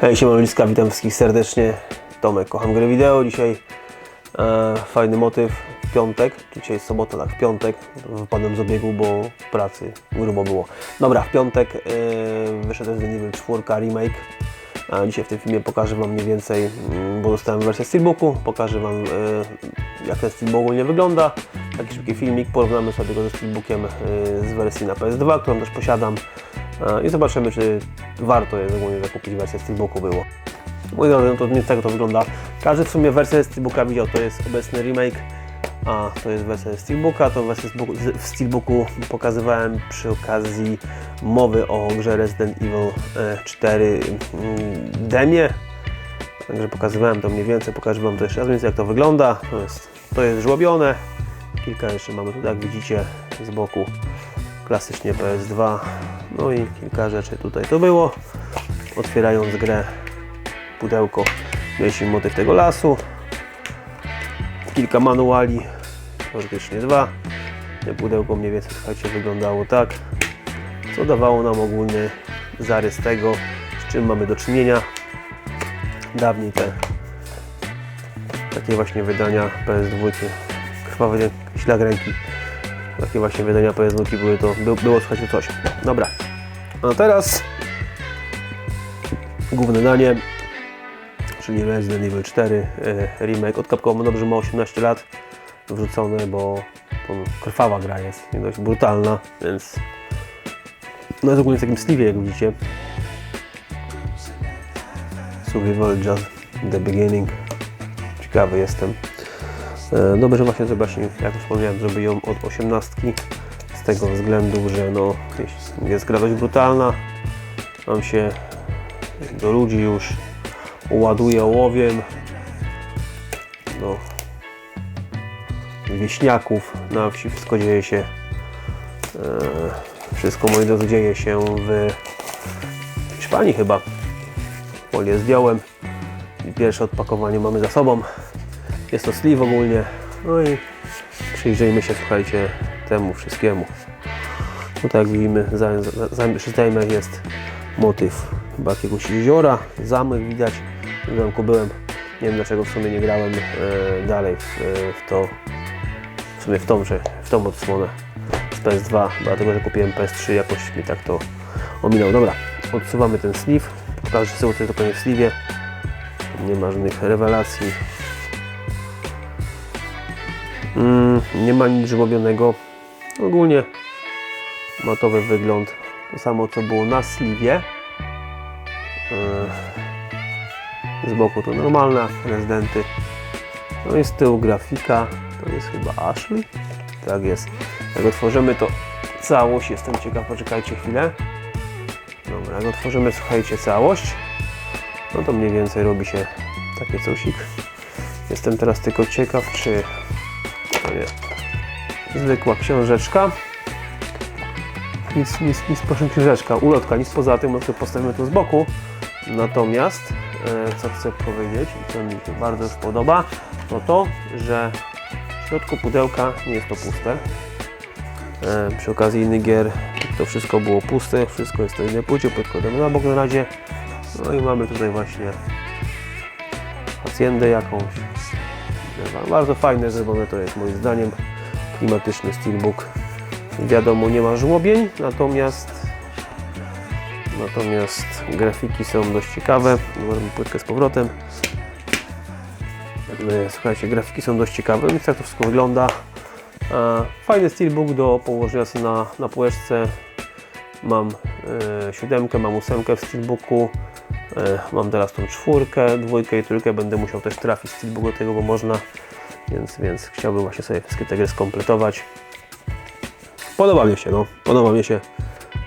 Hej, siema Liska, witam wszystkich serdecznie. Tomek, kocham gry wideo. Dzisiaj e, fajny motyw, w piątek, dzisiaj jest sobota, tak, w piątek. Wypadłem z obiegu, bo pracy grubo było. Dobra, w piątek e, wyszedł Resident Evil 4 remake. A dzisiaj w tym filmie pokażę Wam mniej więcej, mm, bo dostałem wersję Steelbooku, pokażę Wam e, jak ten Steelbook ogólnie wygląda. Taki szybki filmik, porównamy sobie go ze Steelbookiem e, z wersji na PS2, którą też posiadam. E, I zobaczymy, czy warto jest ogólnie zakupić wersję Steelbooku było. Moi drodzy, no to nie tak to wygląda. Każdy w sumie wersję Steelbooka widział, to jest obecny remake, a to jest wersja Steelbooka. To wersję w Steelbooku pokazywałem przy okazji mowy o grze Resident Evil e, 4 mm, demie. Także pokazywałem to mniej więcej, pokażę Wam to jeszcze raz, mniej więcej jak to wygląda. To jest, to jest żłobione. Kilka jeszcze mamy tutaj, jak widzicie, z boku klasycznie PS2. No i kilka rzeczy tutaj to było. Otwierając grę, pudełko, mieliśmy motyw tego lasu. Kilka manuali, teoretycznie dwa. Pudełko mniej więcej, słuchajcie, wyglądało tak. Co dawało nam ogólny zarys tego, z czym mamy do czynienia. Dawniej te takie właśnie wydania PS2, krwawy ślag ręki takie właśnie wydania PS2 były to, by, było słuchajcie coś. Dobra, a teraz główne danie, czyli Resident Evil 4 e, remake od Capcomu, dobrze ma 18 lat wrzucone, bo krwawa gra jest, dość brutalna, więc no jest ogólnie w takim sleeve jak widzicie. Survival Just The Beginning. Ciekawy jestem. Dobrze właśnie zobaczcie, jak wspomniałem, żeby ją od 18 z tego względu, że no, jest- gra brutalna. Mam się do ludzi już ładuje ołowiem. Do wieśniaków na wsi wszystko dzieje się. E, wszystko moi drodzy dzieje się w Hiszpanii chyba. Folię zdjąłem i pierwsze odpakowanie mamy za sobą. Jest to sleeve ogólnie. No i przyjrzyjmy się, słuchajcie, temu wszystkiemu. No tak jak widzimy, przy zajmach jest motyw chyba jakiegoś jeziora, zamek widać. W zamku byłem, nie wiem dlaczego w sumie nie grałem e, dalej w, e, w to, w sumie w tą, że w tą odsłonę z PS2, dlatego że kupiłem PS3, jakoś mi tak to ominął. Dobra, odsuwamy ten sleeve, pokażę co jest dokładnie w sleeve'ie. Nie ma żadnych rewelacji. Mm, nie ma nic żłobionego. Ogólnie matowy wygląd. To samo co było na sliwie. Yy, Z boku to normalna, rezydenty. No i z tyłu grafika. To jest chyba Ashley. Tak jest. Jak otworzymy to całość, jestem ciekaw, poczekajcie chwilę. Dobra, jak otworzymy, słuchajcie, całość, no to mniej więcej robi się takie cosik. Jestem teraz tylko ciekaw, czy to nie zwykła książeczka. Nic, nic, nic proszę książeczka, ulotka, nic poza tym, to postawimy tu z boku. Natomiast, e, co chcę powiedzieć i co mi się bardzo już podoba, to to, że w środku pudełka nie jest to puste. E, przy okazji innych gier to wszystko było puste, wszystko jest na innej płycie, podkładamy na bok na razie. No i mamy tutaj właśnie hacjendę jakąś. Bardzo fajne zrobione to jest moim zdaniem. Klimatyczny steelbook. Wiadomo, nie ma żłobień, natomiast natomiast grafiki są dość ciekawe. Mamy płytkę z powrotem. E, Słuchajcie, grafiki są dość ciekawe, więc tak to wszystko wygląda. E, Fajny steelbook do położenia sobie na, na półeczce. Mam e, siódemkę, mam ósemkę w steelbooku. Mam teraz tą czwórkę, dwójkę i trójkę. Będę musiał też trafić steelbook do tego, bo można. Więc, więc chciałbym właśnie sobie wszystkie te gry skompletować. Podoba mi się, no. Podoba mi się.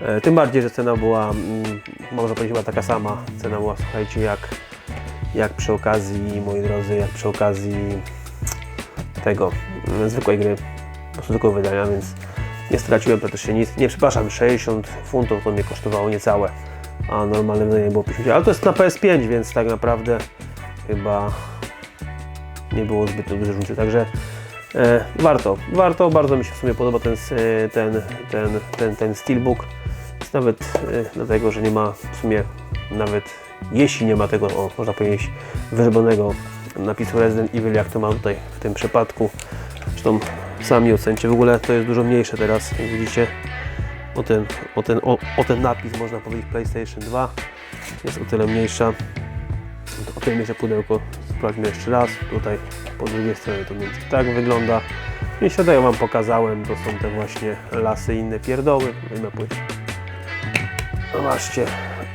E, Tym bardziej, że cena była, mm, można powiedzieć, chyba taka sama. Cena była, słuchajcie, jak, jak przy okazji, moi drodzy, jak przy okazji tego mm, zwykłej gry, po prostu zwykłego wydania, więc nie straciłem praktycznie nic. Nie, przepraszam, 60 funtów to mnie kosztowało niecałe, a normalne wydanie było 50. Ale to jest na PS5, więc tak naprawdę chyba nie było zbyt dużej różnicy, także e, warto, warto, bardzo mi się w sumie podoba ten, e, ten, ten, ten, ten steelbook, nawet e, dlatego, że nie ma w sumie nawet jeśli nie ma tego, o, można powiedzieć, wyrobionego napisu Resident Evil, jak to mam tutaj w tym przypadku. Zresztą sami ocencie. W ogóle to jest dużo mniejsze teraz, jak widzicie. O ten, o ten, o, o ten napis można powiedzieć PlayStation 2 jest o tyle mniejsza. O tyle mniejsze pudełko sprawdźmy jeszcze raz. Tutaj po drugiej stronie to mniej tak wygląda. I siadają Wam pokazałem, to są te właśnie lasy i inne pierdoły. Wyjmę płyt. Zobaczcie,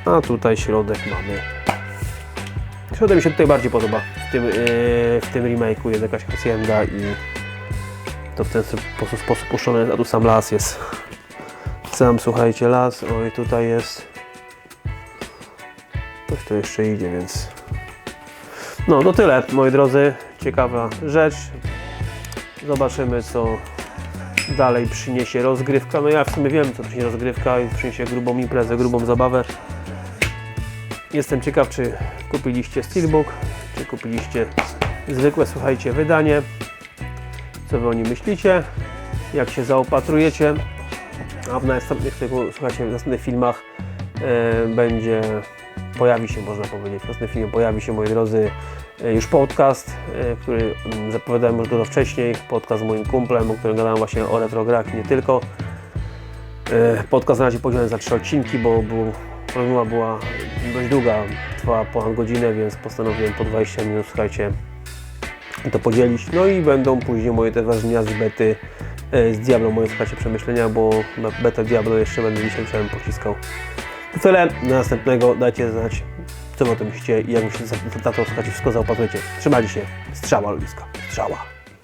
a tutaj środek mamy. Środek mi się tutaj bardziej podoba w tym, yy, w tym remake'u jest jakaś hacienda i to w ten sposób, sposób puszczone, a tu sam las jest. Sam słuchajcie las, oj tutaj jest Coś to jeszcze idzie, więc no to tyle moi drodzy, ciekawa rzecz. Zobaczymy co dalej przyniesie rozgrywka. No ja w sumie wiem co przyniesie rozgrywka i przyniesie grubą imprezę, grubą zabawę. Jestem ciekaw czy kupiliście Steelbook, czy kupiliście zwykłe, słuchajcie, wydanie. Co wy o nim myślicie? Jak się zaopatrujecie? A w następnych, słuchajcie, w następnych filmach e, będzie, pojawi się, można powiedzieć, w następnym filmie pojawi się, moi drodzy, e, już podcast, e, który mm, zapowiadałem już dużo wcześniej, podcast z moim kumplem, o którym gadałem właśnie o retrograch, nie tylko. E, Podcast na razie podzielony za trzy odcinki, bo rozmowa była dość długa, trwała ponad godzinę, więc postanowiłem po 20 minut, słuchajcie, to podzielić. No i będą później moje te wrażenia z bety z Diablo, moje słuchajcie przemyślenia, bo na betę Diablo jeszcze będę dzisiaj wieczorem pociskał. To tyle, do następnego. Dajcie znać, co o tym myślicie i jak myślicie, na to słuchajcie, wszystko zaopatrujecie. Trzymajcie się, strzała lubiska, strzała.